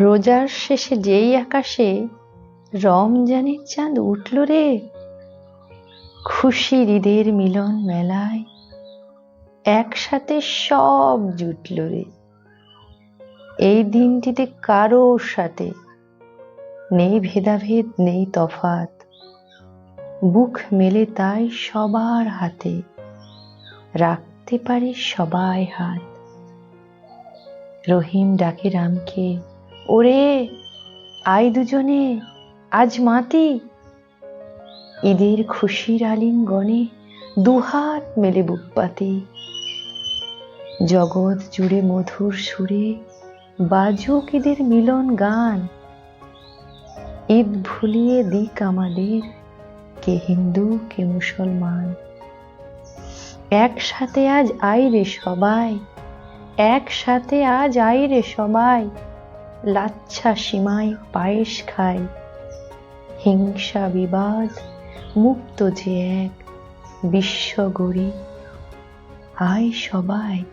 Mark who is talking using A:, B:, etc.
A: রোজার শেষে যেই আকাশে রমজানের চাঁদ উঠল রে খুশি ঈদের মিলন মেলায় একসাথে সব জুটল রে। এই দিনটিতে কারোর সাথে নেই ভেদাভেদ, নেই তফাত। বুক মেলে তাই সবার হাতে, রাখতে পারে সবাই হাত। রহিম ডাকে রামকে ওরে আই দুজনে, আজ মাতি। ঈদের খুশির আলিঙ্গনে দুহাত মেলে বুক পাতি। জগৎ জুড়ে মধুর সুরে বাজুক ঈদের মিলন গান। ঈদ ভুলিয়ে দিক আমাদের, কে হিন্দু, কে মুসলমান। একসাথে আজ আইরে সবাই, একসাথে আজ আইরে সবাই। লাচ্ছা সীমায় পায়েস খায় হিংসা বিবাদ মুক্ত যে এক বিশ্ব গরিব আয় সবাই